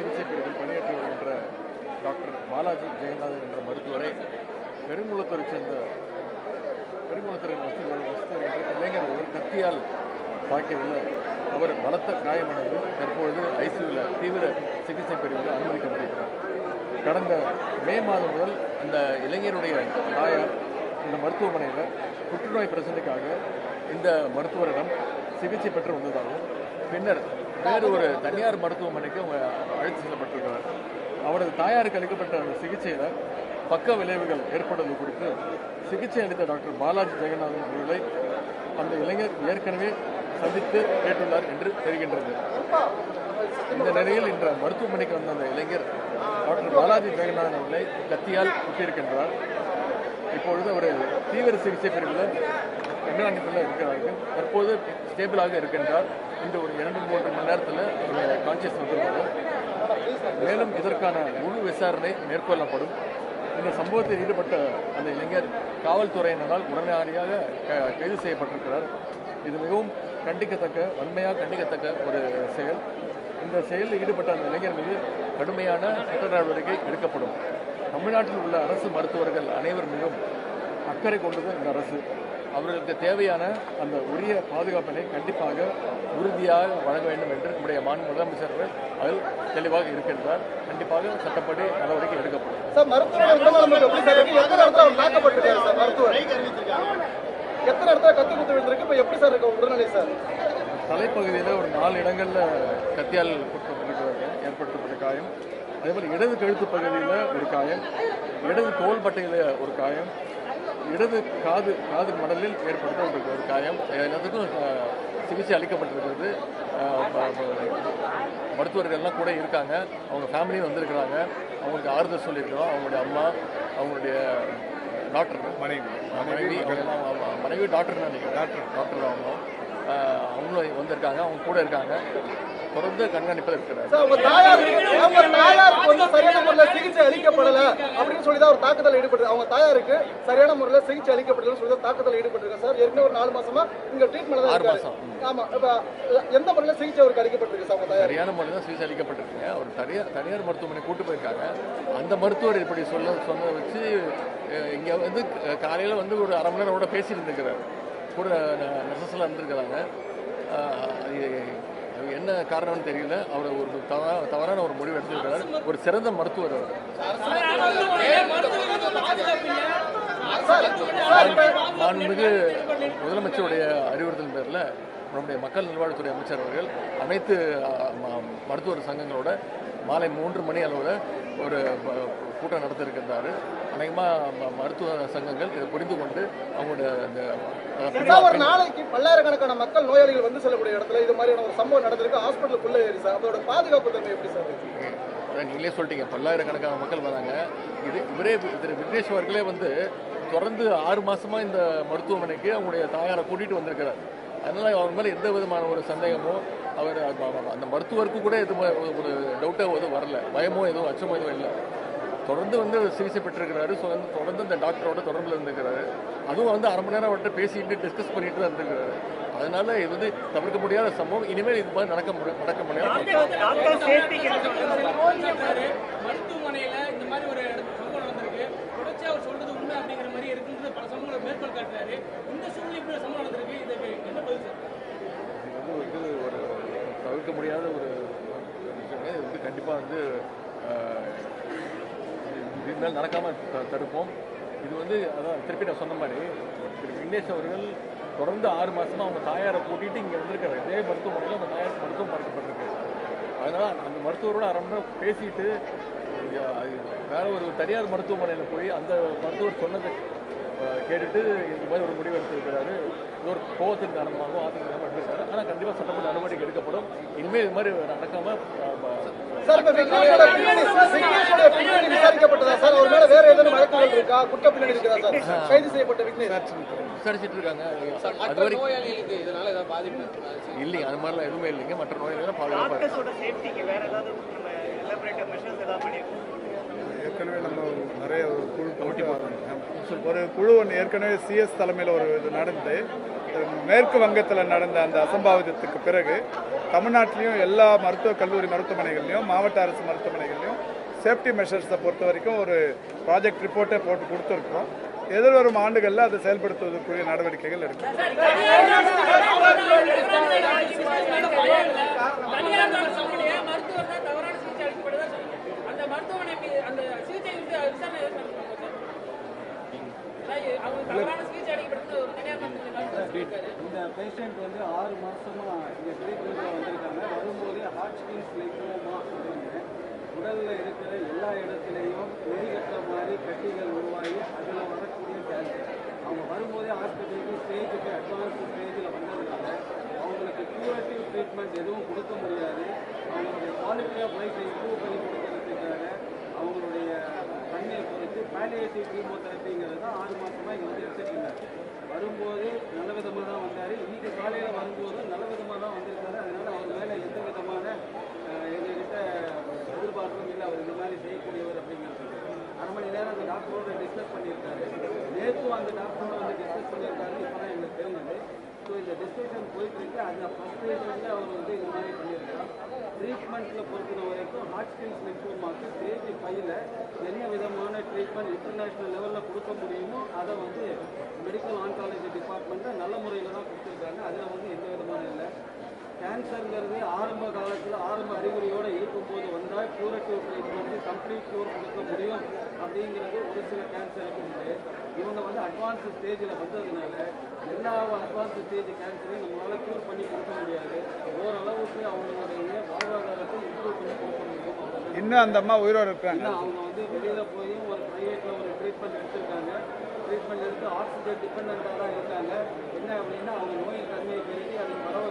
சிகிச்சை பிரிவில் பணியாற்றி வருகின்ற டாக்டர் பாலாஜி ஜெயநாதன் என்ற மருத்துவரை பெருங்குளத்தூரை சேர்ந்த பெருங்குளத்துறை வசதி வசதி இளைஞர் ஒருவர் கத்தியால் தாக்கியதில் அவர் பலத்த காயமடைந்து தற்பொழுது ஐசியூவில் தீவிர சிகிச்சை பிரிவில் அனுமதிக்கப்பட்டிருக்கிறார். கடந்த மே மாதம் முதல் அந்த இளைஞருடைய தாயார் இந்த மருத்துவமனையில் புற்றுநோய் பிரச்சனைக்காக இந்த மருத்துவரிடம் சிகிச்சை பெற்று வந்ததாகவும் பின்னர் வேறு ஒரு தனியார் மருத்துவமனைக்கு அவங்க அழைத்து செல்லப்பட்டிருக்கிறார். அவரது தாயாருக்கு அளிக்கப்பட்ட அந்த சிகிச்சையில் பக்க விளைவுகள் ஏற்படுவது குறித்து சிகிச்சை அளித்த டாக்டர் பாலாஜி ஜெகநாதன் அவர்களை அந்த இளைஞர் ஏற்கனவே சந்தித்து கேட்டுள்ளார் என்று தெரிகின்றது. இந்த நிலையில் இன்று மருத்துவமனைக்கு வந்த அந்த இளைஞர் டாக்டர் பாலாஜி ஜெகநாதன் அவர்களை கத்தியால் குத்தியிருக்கின்றார். இப்பொழுது அவர் தீவிர சிகிச்சை பிரிவில் தமிழகத்தில் இருக்கிறார்கள் தற்போது ஸ்டேபிளாக இருக்கின்றார். இந்த ஒரு இரண்டு மூன்று மணி நேரத்தில் கான்சியஸ் வந்துள்ளது மேலும் இதற்கான முழு விசாரணை மேற்கொள்ளப்படும். இந்த சம்பவத்தில் ஈடுபட்ட அந்த இளைஞர் காவல்துறையினரால் உடனடியாக க- கைது செய்யப்பட்டிருக்கிறார். இது மிகவும் கண்டிக்கத்தக்க வன்மையாக கண்டிக்கத்தக்க ஒரு செயல். இந்த செயலில் ஈடுபட்ட அந்த இளைஞர் மீது கடுமையான சட்ட நடவடிக்கை எடுக்கப்படும். தமிழ்நாட்டில் உள்ள அரசு மருத்துவர்கள் அனைவர் மீதும் அக்கறை கொண்டது இந்த அரசு. அவர்களுக்கு தேவையான அந்த உரிய பாதுகாப்பினை கண்டிப்பாக உறுதியாக வழங்க வேண்டும் என்று நம்முடைய மாநில முதலமைச்சர்கள் அதில் தெளிவாக இருக்கின்றார். கண்டிப்பாக சட்டப்படி நடவடிக்கை எடுக்கப்படும். தலைப்பகுதியில் ஒரு நாலு இடங்களில் கத்தியால் ஏற்படுத்தப்பட்ட காயம். அதே மாதிரி இடது கழுத்து பகுதியில் ஒரு காயம் இடது தோள்பட்டையில் ஒரு காயம் இடது காது காது மடலில் ஏற்படுத்தப்பட்டிருக்க ஒரு காயம். எல்லாத்துக்கும் சிகிச்சை அளிக்கப்பட்டிருக்கிறது. அஹ், ப- ப- மருத்துவர்கள் எல்லாம் கூட இருக்காங்க. அவங்க ஃபேமிலியும் வந்திருக்கிறாங்க. அவங்களுக்கு ஆறுதல் சொல்லியிருக்கிறோம். அவங்களுடைய அம்மா அவங்களுடைய டாக்டர் மனைவி. மனைவி மனைவி டாக்டர் நினைக்கிறேன் டாக்டர். டாக்டர் அவங்க. வந்திருக்காங்க அவங்க கூட இருக்காங்க. தொடர்ந்து கண்காணிப்பில் இருக்கிறார். அவங்க சிகிச்சை அளிக்கப்படல அப்படின்னு சொல்லி தான் ஒரு தாக்குதல் ஈடுபட்டு அவங்க தாயாருக்கு சரியான முறையில் சிகிச்சை அளிக்கப்படலன்னு சொல்லி தான் தாக்குதல் ஈடுபட்டிருக்காங்க சார் ஏற்கனவே ஒரு நாலு மாசமா இங்க ட்ரீட்மெண்ட் தான் இருக்காரு. ஆமா எந்த முறையில் சிகிச்சை அவருக்கு அளிக்கப்பட்டிருக்கு சார் சரியான முறையில் தான் சிகிச்சை அளிக்கப்பட்டிருக்குங்க. அவர் தனியார் தனியார் மருத்துவமனை கூட்டு போயிருக்காங்க. அந்த மருத்துவர் இப்படி சொல்ல சொன்ன வச்சு இங்கே வந்து காலையில் வந்து ஒரு அரை மணி நேரம் கூட பேசிட்டு இருந்துக்கிறார் கூட நெசஸில் இருந்திருக்கிறாங்க. என்ன காரணம்னு தெரியல. அவர் ஒரு தவறா தவறான ஒரு முடிவு எடுத்திருக்கிறார். ஒரு சிறந்த மருத்துவர் அவர். மாண்புமிகு முதலமைச்சருடைய அறிவுறுத்தல் பேரில் நம்முடைய மக்கள் நல்வாழ்வுத்துறை அமைச்சர் அவர்கள் அனைத்து ம- மருத்துவர் சங்கங்களோட மாலை மூன்று மணி அளவில் ஒரு கூட்டம் நடத்திருக்கின்றாரு அநேகமாக மருத்துவ சங்கங்கள் இதை புரிந்து கொண்டு அவங்களுடைய அஹ், சார் ஒரு நாளைக்கு பல்லாயிரக்கணக்கான மக்கள் நோயாளிகள் வந்து செல்லக்கூடிய இடத்துல இது மாதிரியான ஒரு சம்பவம் நடந்திருக்கு. ஹாஸ்பிட்டலுக்குள்ள ஏறி சார். அதோட பாதுகாப்பு தன்மை எப்படி சார்? நீங்களே சொல்லிட்டீங்க பல்லாயிரக்கணக்கான மக்கள் வராங்க. இது இவரே திரு விக்னேஷ் அவர்களே வந்து தொடர்ந்து ஆறு மாசமா இந்த மருத்துவமனைக்கு அவங்களுடைய தாயாரை கூட்டிட்டு வந்திருக்கிறார். அதனால அவர் மேல எந்த விதமான ஒரு சந்தேகமோ அவர் அந்த- அந்த மருத்துவருக்கு கூட எதுவும் ஒரு டவுட்டோ எதுவும் வரல. பயமோ எதுவும் அச்சமோ எதுவும் இல்லை. தொடர்ந்து வந்து சிகிச்சை பெற்றிருக்கிறாரு. ஸோ வந்து தொடர்ந்து இந்த டாக்டரோட தொடர்பில் இருந்திருக்கிறாரு அதுவும் வந்து அரை மணி நேரம் அவர்கிட்ட பேசிட்டு டிஸ்கஸ் பண்ணிட்டு தான் இருந்திருக்கிறாரு அதனால இது வந்து தவிர்க்க முடியாத சம்பவம். இனிமேல் இது மாதிரி நடக்க முடியும் நடக்க முடியாது. ஒரு சொல்றது உண்மை அப்படிங்கிற மாதிரி இருக்குன்றது பல சம்பவங்களை மேற்கோள் காட்டுறாரு. இந்த சூழ்நிலை இப்படி ஒரு சம்பவம் நடந்திருக்கு. இதுக்கு என்ன பதில் சார்? இது வந்து இது ஒரு தவிர்க்க முடியாத ஒரு விஷயம். இது வந்து கண்டிப்பாக வந்து இது மேல் நடக்காமல் தடுப்போம். இது வந்து அதான் திருப்பி நான் சொன்ன மாதிரி திரு விக்னேஷ் அவர்கள் தொடர்ந்து ஆறு மாசமா அவங்க தாயாரை கூட்டிட்டு இங்கே வந்திருக்காரு. இதே மருத்துவமனையில் அவங்க தாயார் மருத்துவம் பார்க்கப்பட்டிருக்கு. அதனால அந்த மருத்துவரோட அரை மணி பேசிட்டு வேற ஒரு தனியார் மருத்துவமனையில் போய் அந்த மருத்துவர் சொன்னதை கேட்டுட்டு இந்த மாதிரி ஒரு முடிவு எடுத்திருக்கிறாரு இது ஒரு கோவத்தின் காரணமாகவும் ஆத்திரம் காரணமாக எடுத்திருக்காரு ஆனால் கண்டிப்பாக சட்டப்பட்ட நடவடிக்கை எடுக்கப்படும். இனிமேல் இது மாதிரி நடக்காம விசாரிச்சுட்டு இருக்காங்க. அது வரைக்கும் நோயாளிகளுக்கு இதனால ஏதாவது பாதிப்பு இல்லைங்க அது மாதிரிலாம் எதுவுமே இல்லைங்க. மற்ற நோய்கள் பாதுகாப்பாக இருக்கு டாக்டர்ஸோட சேஃப்டிக்கு வேற ஏதாவது நம்ம எலாபரேட்டிவ் மெஷர்ஸ் ஏதாவது பண்ணியிருக்கோம் ஏற்கனவே நம்ம ஒரு நிறைய ஒரு குழு போட்டி போட்டோம் ஒரு குழு ஒன்று ஏற்கனவே சிஎஸ் தலைமையில் ஒரு இது நடந்து மேற்கு வங்கத்தில் நடந்த அந்த அசம்பாவிதத்துக்கு பிறகு தமிழ்நாட்டிலையும் எல்லா மருத்துவக் கல்லூரி மருத்துவமனைகள்லையும் மாவட்ட அரசு மருத்துவமனைகள்லையும் சேஃப்டி மெஷர்ஸை பொறுத்த வரைக்கும் ஒரு ப்ராஜெக்ட் ரிப்போர்ட்டே போட்டு கொடுத்துருக்கோம். எதிர்வரும் ஆண்டுகளில் அதை செயல்படுத்துவதற்குரிய நடவடிக்கைகள் இருக்கு தனியார் மருத்துவமனையை மருத்துவர் தான் தவறான சிகிச்சை அளிக்கப்படுதா சொல்லுங்க அந்த மருத்துவமனை மீது- அந்த சிகிச்சை வந்து விசாரணை எதுக்கு நடத்தணும் சார்? சார், அவங்க தவறான சிகிச்சை அளிக்கப்படுது ஒரு தனியார் மருத்துவமனை மருத்துவர் சொல்லியிருக்காரு. இந்த பேஷண்ட் வந்து ஆறு மாசமா இங்க ட்ரீட்மெண்ட்ல வந்திருக்காங்க வரும்போதே ஹார்ட்ஸ்கின்ஸ் லிம்போமா அப்படின்னு உடல்ல இருக்கிற எல்லா இடத்துலையும் நெறிகட்ட மாதிரி கட்டிகள் உருவாகி அதுல வரக்கூடிய கேன்சர் அவங்க வரும்போதே ஹாஸ்பிட்டலுக்கு ஸ்டேஜுக்கு அட்வான்ஸ் ஸ்டேஜில் வந்ததுனால அவங்களுக்கு கியூரேட்டிவ் ட்ரீட்மெண்ட் எதுவும் கொடுக்க முடியாது அவங்களுடைய குவாலிட்டி ஆஃப் லைஃப்பை இம்ப்ரூவ் பண்ணி கொடுக்கறதுக்காக அவங்களுடைய தண்ணியை பொறுத்து பேலியேட்டிவ் கீமோதெரபி தான் ஆறு மாதமாக இங்கே வந்து எடுத்துட்டு வரும்போது நல்ல விதமாக தான் வந்தார். இன்றைக்கி காலையில் வரும்போது நல்ல விதமாக தான் வந்திருக்காரு. அதனால் அவர் மேலே எந்த விதமான அஹ், எங்ககிட்ட எதிர்பார்ப்பும் இல்லை. அவர் இந்த மாதிரி செய்யக்கூடியவர் அப்படிங்கிறது. அரை மணி நேரம் அந்த டாக்டரோட டிஸ்கஸ் பண்ணியிருக்காரு. நேற்றும் அந்த டாக்டரோட வந்து டிஸ்கஸ் பண்ணியிருக்காரு. இப்போ தான் எங்களுக்கு தெரிஞ்சது. ஸோ இந்த டிஸ்கஷன் போயிட்டுருக்கு. அந்த ஃபர்ஸ்ட் அவர் வந்து இந்த மாதிரி பண்ணியிருக்கார் ட்ரீட்மெண்ட்டில் பொறுத்த வரைக்கும் ஹாட்ஸ்கின்ஸ் லிம்போமாக்கு ஸ்டேஜ் ஃபைவ்ல என்ன விதமான ட்ரீட்மெண்ட் இன்டர்நேஷ்னல் லெவலில் கொடுக்க முடியுமோ அதை வந்து மெடிக்கல் ஆன்காலஜி டிபார்ட்மெண்ட்டில் நல்ல முறையில் தான் கொடுத்துருக்காங்க. அதில் வந்து எந்த விதமான கேன்சருங்கிறது ஆரம்ப காலத்தில் ஆரம்ப அறிகுறியோடு இருக்கும்போது வந்தால் க்யூரட்டிவ் ட்ரீட்மெண்ட் கம்ப்ளீட் க்யூர் கொடுக்க முடியும் அப்படிங்கிறது ஒரு சில கேன்சருக்கு உண்டு. இவங்க வந்து அட்வான்ஸ் ஸ்டேஜில் வந்ததுனால எல்லா அட்வான்ஸ் ஸ்டேஜ் கேன்சரையும் நம்மளால் க்யூர் பண்ணி கொடுக்க முடியாது. ஓரளவுக்கு அவங்களுடைய வாழ்வாதாரத்தை இம்ப்ரூவ் பண்ணி கொடுக்க முடியும். இன்னும் அந்த அம்மா உயிரோடு இருக்காங்க. அவங்க வந்து வெளியில போய் ஒரு பிரைவேட்ல ஒரு ட்ரீட்மெண்ட் எடுத்திருக்காங்க. ட்ரீட்மெண்ட் எடுத்து ஆக்சிஜன் டிபெண்டாக தான் இருக்காங்க. என்ன அப்படின்னா அவங்க நோயின் தன்மையை பெருகி அது பரவ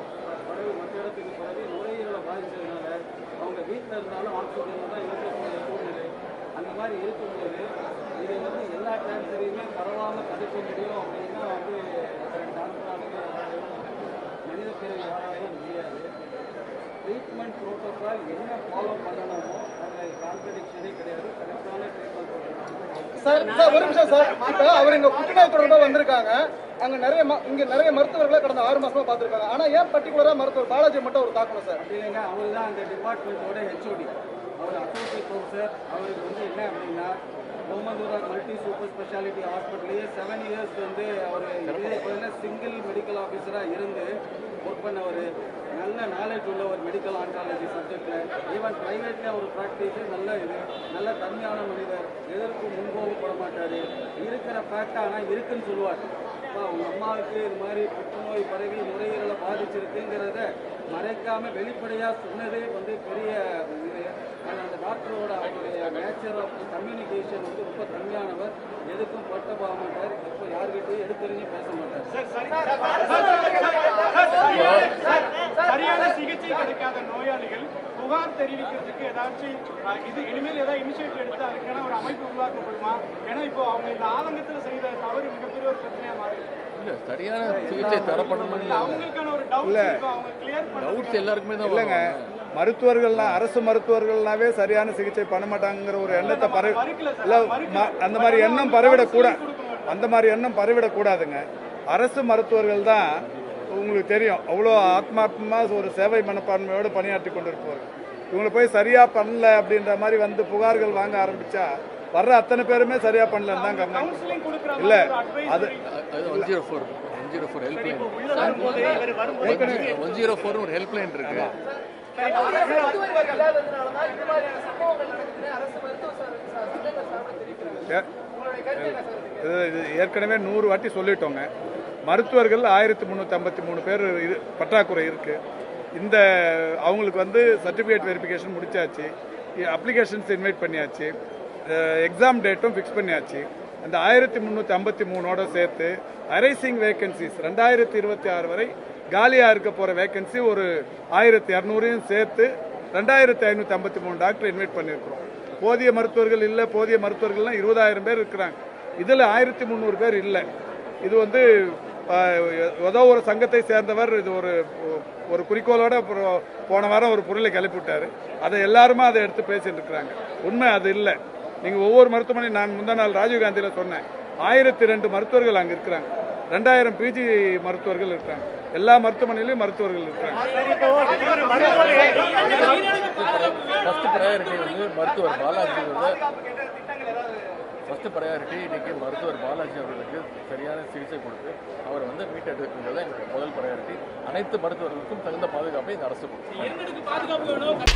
பரவி மற்ற இடத்துக்கு பரவி நுரையீரலை பாதிச்சதுனால அவங்க வீட்டில் இருந்தாலும் ஆக்சிஜன் தான் இருக்கக்கூடிய சூழ்நிலை. அந்த மாதிரி இருக்கும்போது இது வந்து எல்லா கேன்சரையுமே பரவாமல் தடுக்க முடியும் அப்படின்னா வந்து டாக்டராலுமே மனித பிறகு யாராலையும் முடியாது. ட்ரீட்மெண்ட் ப்ரோட்டோக்கால் என்ன ஃபாலோ பண்ணணுமோ அதில் கான்ட்ரடிக்ஷனே கிடையாது. கரெக்டான ட்ரீட்மெண்ட் ப்ரோட்டோக்கால் சார் சார் ஒரு நிமிஷம் சார். இப்போ அவர் இங்கே புற்றுநோய் தொடர்பாக வந்திருக்காங்க. அங்கே நிறைய ம- இங்கே நிறைய மருத்துவர்களை கடந்த ஆறு மாசமா பார்த்துருக்காங்க. ஆனால் ஏன் பர்டிகுலராக மருத்துவர் பாலாஜி மட்டும் ஒரு தாக்கணும் சார்? இல்லைங்க. அவர் தான் அந்த டிபார்ட்மெண்ட்டோட ஹெச்ஓடி அவர் அசோசியேட் ப்ரொஃபஸர் அவருக்கு வந்து என்ன அப்படின்னா ஓமந்தூரா மல்டி சூப்பர் ஸ்பெஷாலிட்டி ஹாஸ்பிட்டல்லையே செவன் இயர்ஸ் வந்து அவர் சிங்கிள் மெடிக்கல் ஆஃபீஸராக இருந்து ஒர்க் பண்ணவர். நல்ல நாலேஜ் உள்ள ஒரு மெடிக்கல் ஆன்காலஜி சப்ஜெக்டில் ஈவன் ப்ரைவேட்லேயே ஒரு ப்ராக்டிஸ் நல்ல இது நல்ல தன்மையான மனிதர் எதற்கும் முன்கோபப்பட மாட்டார் இருக்கிற ஃபேக்ட் ஆனால் இருக்குன்னு சொல்லுவார் அப்பா உங்க அம்மாவுக்கு இது மாதிரி புற்றுநோய் பரவி நுரையீரலை பாதிச்சிருக்குங்கிறத மறைக்காமல் வெளிப்படையாக சொன்னதே வந்து பெரிய இது ஆனா அந்த டாக்டரோட அவருடைய நேச்சர் ஆஃப் கம்யூனிகேஷன் வந்து ரொம்ப தன்மையானவர் எதுக்கும் பட்ட போக மாட்டார் எப்போ யார்கிட்டயும் எடுத்தறிஞ்சு பேச மாட்டார் சரியான சிகிச்சை கிடைக்காத நோயாளிகள் புகார் தெரிவிக்கிறதுக்கு ஏதாச்சும் இது இனிமேல் ஏதாவது இனிஷியேட்டிவ் எடுத்து அதுக்கான ஒரு அமைப்பு உருவாக்கப்படுமா? ஏன்னா இப்போ அவங்க இந்த ஆதங்கத்தில் செய்த தவறு மிகப்பெரிய ஒரு பிரச்சனையா மாறி இல்லை சரியான சிகிச்சை தரப்படணும் அவங்களுக்கான ஒரு டவுட் இருக்கும் அவங்க கிளியர் பண்ண டவுட்ஸ் எல்லாருக்குமே தான் இல்லைங்க. மருத்துவர்கள்லாம் அரசு மருத்துவர்கள்னாவே சரியான சிகிச்சை பண்ண மாட்டாங்கிற ஒரு எண்ணத்தை பரவி இல்ல அந்த மாதிரி எண்ணம் பரவிடக்கூடாது அந்த மாதிரி எண்ணம் பரவிடக்கூடாதுங்க. அரசு மருத்துவர்கள் தான் உங்களுக்கு தெரியும். அவ்வளோ ஆத்மாத்மா ஒரு சேவை மனப்பான்மையோடு பணியாற்றி கொண்டிருப்பவர்கள் இவங்களை போய் சரியா பண்ணல அப்படின்ற மாதிரி வந்து புகார்கள் வாங்க ஆரம்பிச்சா வர்ற அத்தனை பேருமே சரியா பண்ணலன்னு தான் கவனம் இல்ல அது advisory. அது one zero four one zero four helpline வரும்போதே இவர் வரும்போது ஒன் ஜீரோ ஃபோர் ஒரு ஹெல்ப்லைன் இருக்கு. இது ஏற்கனவே நூறு வாட்டி சொல்லிட்டோங்க. மருத்துவர்கள் ஆயிரத்தி முந்நூற்றி ஐம்பத்தி மூணு பேர் இது பற்றாக்குறை இருக்கு. இந்த அவங்களுக்கு வந்து சர்டிஃபிகேட் வெரிஃபிகேஷன் முடிச்சாச்சு. அப்ளிகேஷன்ஸ் இன்வைட் பண்ணியாச்சு. எக்ஸாம் டேட்டும் ஃபிக்ஸ் பண்ணியாச்சு. அந்த ஆயிரத்தி முந்நூற்றி ஐம்பத்தி மூணோட சேர்த்து அரைசிங் வேகன்சிஸ் ரெண்டாயிரத்தி இருபத்தி ஆறு வரை காலியாக இருக்க போகிற வேகன்சி ஒரு ஆயிரத்தி இரநூறையும் சேர்த்து ரெண்டாயிரத்தி ஐநூற்றி ஐம்பத்தி மூணு டாக்டர் இன்வைட் பண்ணியிருக்கிறோம். போதிய மருத்துவர்கள் இல்லை போதிய மருத்துவர்கள்லாம் இருபதாயிரம் பேர் இருக்கிறாங்க. இதில் ஆயிரத்தி முந்நூறு பேர் இல்லை. இது வந்து ஏதோ ஒரு சங்கத்தை சேர்ந்தவர் இது ஒரு ஒரு குறிக்கோளோட அப்புறம் போன வாரம் ஒரு பொருளை கிளப்பி விட்டாரு அதை எல்லாருமே அதை எடுத்து பேசிட்டு இருக்கிறாங்க. உண்மை அது இல்லை. நீங்கள் ஒவ்வொரு மருத்துவமனை நான் முந்தா நாள் ராஜீவ்காந்தியில் சொன்னேன். ஆயிரத்தி ரெண்டு மருத்துவர்கள் அங்கே இருக்கிறாங்க. ரெண்டாயிரம் பிஜி மருத்துவர்கள் இருக்காங்க எல்லா மருத்துவமனையிலையும் மருத்துவர்கள் இருக்காங்க வந்து மருத்துவர் பாலாஜி ஃபஸ்ட்டு ப்ரையாரிட்டி இன்றைக்கி மருத்துவர் பாலாஜி அவர்களுக்கு சரியான சிகிச்சை கொடுத்து அவரை வந்து மீட்டெடுக்கின்றது எங்களுக்கு முதல் ப்ரையாரிட்டி அனைத்து மருத்துவர்களுக்கும் தகுந்த பாதுகாப்பை இந்த அரசு கொடுக்கும்.